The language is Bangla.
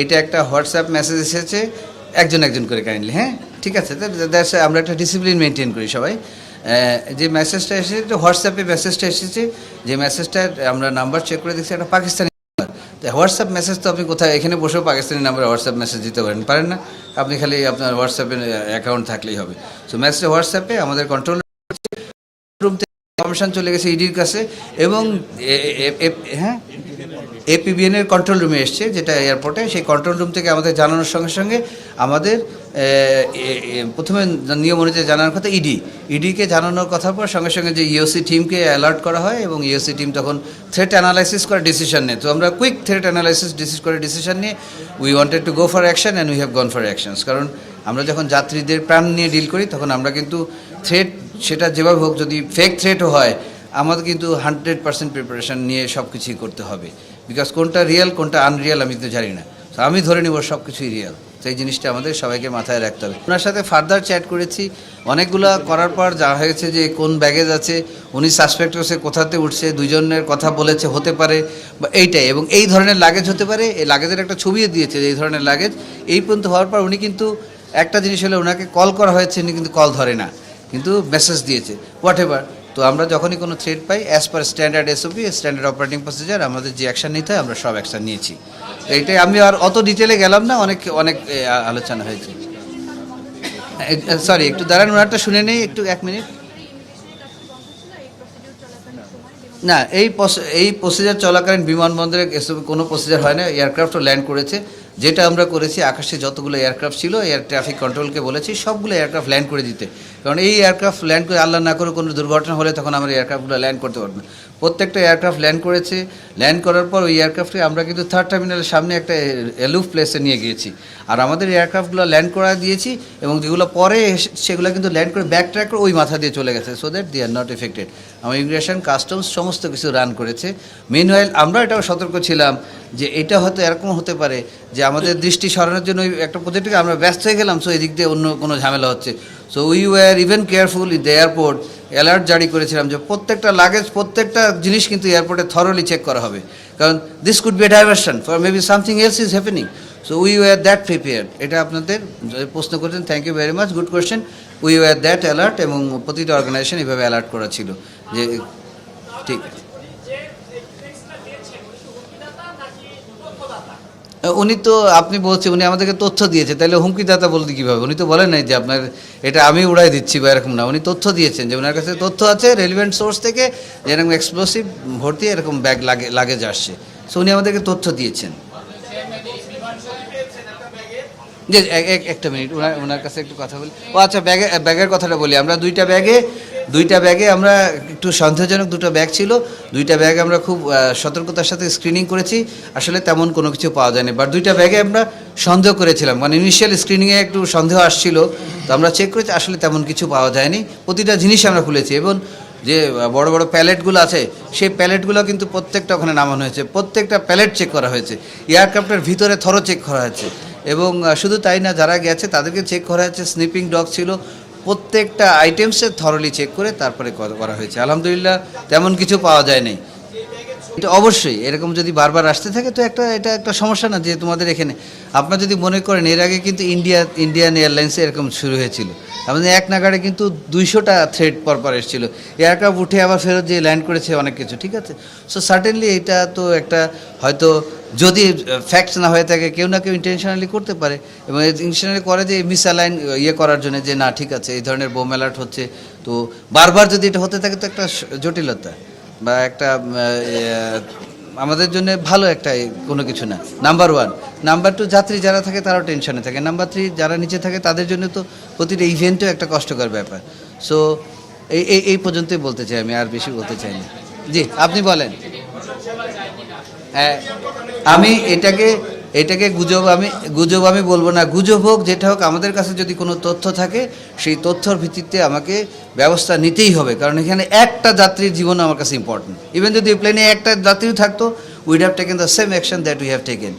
এটা একটা হোয়াটসঅ্যাপ মেসেজ এসেছে, একজন একজন করে কাইন্ডলি হ্যাঁ? ঠিক আছে দ্যাটস আমরা একটা ডিসিপ্লিন মেনটেন করি সবাই। যে মেসেজটা এসেছে হোয়াটসঅ্যাপে মেসেজটা এসেছে, যে মেসেজটা আমরা নাম্বার চেক করে দেখছি, একটা পাকিস্তানি নাম্বার তো হোয়াটসঅ্যাপ মেসেজ তো আপনি কোথায়, এখানে বসেও পাকিস্তানি নাম্বারে হোয়াটসঅ্যাপ মেসেজ দিতে পারেন পারেন না? আপনি খালি আপনার হোয়াটসঅ্যাপে অ্যাকাউন্ট থাকলেই হবে। সো মেসেজটা হোয়াটসঅ্যাপে আমাদের কন্ট্রোল রুম থেকে ইনফরমেশন চলে গেছে ইডির কাছে এবং হ্যাঁ? এপিবিএন এর কন্ট্রোল রুমে এসছে, যেটা এয়ারপোর্টে সেই কন্ট্রোল রুম থেকে আমাদের জানানোর সঙ্গে সঙ্গে আমাদের প্রথমে নিয়ম অনুযায়ী জানানোর কথা ইডি ইডিকে জানানোর কথার পর সঙ্গে সঙ্গে যে ইওসি টিমকে অ্যালার্ট করা হয় এবং ইওসি টিম তখন থ্রেট অ্যানালাইসিস করে ডিসিশন নেয়। তো আমরা কুইক থ্রেট অ্যানালাইসিস ডিসিস করে ডিসিশন নিয়ে we wanted to go for action and we have gone for actions কারণ আমরা যখন যাত্রীদের প্রাণ নিয়ে ডিল করি, তখন আমরা কিন্তু থ্রেট সেটা যেভাবে হোক, যদি ফেক থ্রেটও হয় আমাদের কিন্তু হান্ড্রেড পার্সেন্ট প্রিপারেশন নিয়ে সব কিছুই করতে হবে। বিকজ কোনটা রিয়েল কোনটা আনরিয়েল আমি তো জানি না। তো আমি ধরে নিব সব কিছুই রিয়েল তো এই জিনিসটা আমাদের সবাইকে মাথায় রাখতে হবে। ওনার সাথে ফার্দার চ্যাট করেছি। অনেকগুলো করার পর যা হয়েছে যে কোন ব্যাগেজ আছে, উনি সাসপেক্ট হচ্ছে কোথাতে উঠছে দুজনের কথা বলেছে, হতে পারে, বা এইটাই। এবং এই ধরনের লাগেজ হতে পারে, এই লাগেজের একটা ছবিও দিয়েছে যে এই ধরনের লাগেজ এই পর্যন্ত হওয়ার পর উনি কিন্তু একটা জিনিস হলে ওনাকে কল করা হয়েছে, উনি কিন্তু কল ধরে না। কিন্তু মেসেজ দিয়েছে। হোয়াট এভার তো আমরা যখনই কোনো থ্রেড পাই as per standard SOP standard operating procedure আমাদের যে অ্যাকশন নিতে হয়, আমরা সব অ্যাকশন নিয়েছি। এইটাই আমি আর অত ডিটেলে গেলাম না, অনেক অনেক আলোচনা হয়েছে। সরি একটু দাঁড়ান, ওনারটা শুনে নেই, একটু এক মিনিট না, এই এই প্রসিজার চলাকালীন বিমানবন্দরে কোনো প্রসিজার হয় না এয়ারক্রাফটও ল্যান্ড করেছে। যেটা আমরা করেছি, আকাশে যতগুলো এয়ারক্রাফট ছিল এয়ার ট্রাফিক কন্ট্রোলকে বলেছি, সবগুলো এয়ারক্রাফট ল্যান্ড করে দিতে। কারণ এই এয়ারক্রাফট ল্যান্ড করে আল্লাহ না করে কোনো দুর্ঘটনা হলে তখন আমরা এয়ারক্রাফটগুলো ল্যান্ড করতে পারব না। প্রত্যেকটা এয়ারক্রাফট ল্যান্ড করেছে। ল্যান্ড করার পর ওই এয়ারক্রাফটে আমরা কিন্তু থার্ড টার্মিনালের সামনে একটা এলুফ প্লেসে নিয়ে গিয়েছি। আর আমাদের এয়ারক্রাফটগুলো ল্যান্ড করা দিয়েছি এবং যেগুলো পরে সেগুলো কিন্তু ল্যান্ড করে ব্যাক ট্র্যাক করে ওই মাথা দিয়ে চলে গেছে। So that they are not affected আমার ইমিগ্রেশন কাস্টমস সমস্ত কিছু রান করেছে। মেন আমরা এটাও সতর্ক ছিলাম যে এটা হয়তো এরকম হতে পারে যে আমাদের দৃষ্টি সরানোর জন্য একটা প্রজেক্টকে আমরা ব্যস্ত হয়ে গেলাম সো এদিক দিয়ে অন্য কোনো ঝামেলা হচ্ছে। So we were even careful in the airport alert জারি করেছিলাম যে প্রত্যেকটা লাগেজ প্রত্যেকটা জিনিস কিন্তু এয়ারপোর্টে থরলি চেক করা হবে। কারণ this could be diversion for maybe something else is happening so we were that prepared এটা আপনাদের প্রশ্ন করেছেন thank you very much good question we were that alert এবং প্রতিটা অর্গানাইজেশন এভাবে অ্যালার্ট করা ছিল যে ঠিক আছে। উনি তো, আপনি বলছেন, উনি আমাদেরকে তথ্য দিয়েছে। তাহলে হুমকিদাতা বলতে কীভাবে? উনি তো বলেন নাই যে আপনার, এটা আমি উড়াই দিচ্ছি বা এরকম না। উনি তথ্য দিয়েছেন যে ওনার কাছে তথ্য আছে রেলিভেন্ট সোর্স থেকে, যে এরকম এক্সপ্লোসিভ ভর্তি এরকম ব্যাগ লাগে লাগেজ আসছে। সো উনি আমাদেরকে তথ্য দিয়েছেন। যে, এক- এক- একটা মিনিট ওনার ওনার কাছে একটু কথা বলি। ও আচ্ছা ব্যাগে ব্যাগের কথাটা বলি। আমরা দুইটা ব্যাগে দুইটা ব্যাগে আমরা একটু সন্দেহজনক দুটো ব্যাগ ছিল। দুইটা ব্যাগ আমরা খুব সতর্কতার সাথে স্ক্রিনিং করেছি। আসলে তেমন কোনো কিছু পাওয়া যায়নি। বাট দুইটা ব্যাগে আমরা সন্দেহ করেছিলাম। মানে ইনিশিয়াল স্ক্রিনিংয়ে একটু সন্দেহ আসছিল। তো আমরা চেক করেছি, আসলে তেমন কিছু পাওয়া যায়নি। প্রতিটা জিনিস আমরা খুলেছি। এবং যে বড় বড় প্যালেটগুলো আছে, সেই প্যালেটগুলো কিন্তু প্রত্যেকটা ওখানে নামানো হয়েছে। প্রত্যেকটা প্যালেট চেক করা হয়েছে। এয়ারক্রাফটের ভিতরে থরো চেক করা হয়েছে। এবং শুধু তাই না, যারা গেছে তাদেরকে চেক করা হয়েছে। স্নিপিং ডগ ছিল। প্রত্যেকটা আইটেমসে থরলি চেক করে তারপরে করা করা হয়েছে। আলহামদুলিল্লাহ, তেমন কিছু পাওয়া যায় নাই এটা অবশ্যই, এরকম যদি বারবার আসতে থাকে তো একটা, এটা একটা সমস্যা না যে তোমাদের এখানে। আপনার যদি মনে করেন, এর আগে কিন্তু ইন্ডিয়া, ইন্ডিয়ান এয়ারলাইন্সে এরকম শুরু হয়েছিল। আমাদের এক নাগাড়ে কিন্তু দুইশোটা থ্রেড পরপর এসেছিল। এয়ারক্রাফট উঠে আবার ফেরত যে ল্যান্ড করেছে অনেক কিছু, ঠিক আছে? সো সার্টেনলি এটা তো একটা হয়তো যদি ফ্যাক্টস না হয়ে থাকে, কেউ না কেউ ইন্টেনশনালি করতে পারে। এবং ইন্টেনশনালি করে যে মিসঅ্যালাইন ইয়ে করার জন্য যে, না, ঠিক আছে, এই ধরনের বোম অ্যালার্ট হচ্ছে। তো বারবার যদি এটা হতে থাকে, তো একটা জটিলতা বা একটা আমাদের জন্য ভালো একটা কোনো কিছু না। নাম্বার ওয়ান নাম্বার টু যাত্রী যারা থাকে, তারাও টেনশনে থাকে। নাম্বার থ্রি যারা নিচে থাকে, তাদের জন্য তো প্রতিটা ইভেন্টও একটা কষ্টকর ব্যাপার। সো এই এই পর্যন্তই বলতে চাই আমি, আর বেশি বলতে চাই না জি, আপনি বলেন। আমি এটাকে এটাকে গুজব আমি গুজব আমি বলব না। গুজব হোক, যেটা হোক, আমাদের কাছে যদি কোনো তথ্য থাকে, সেই তথ্যর ভিত্তিতে আমাকে ব্যবস্থা নিতেই হবে। কারণ এখানে একটা যাত্রীর জীবন আমার কাছে ইম্পর্টেন্ট ইভেন যদি প্লেনে একটা যাত্রী থাকতো we'd have taken the same action that we have taken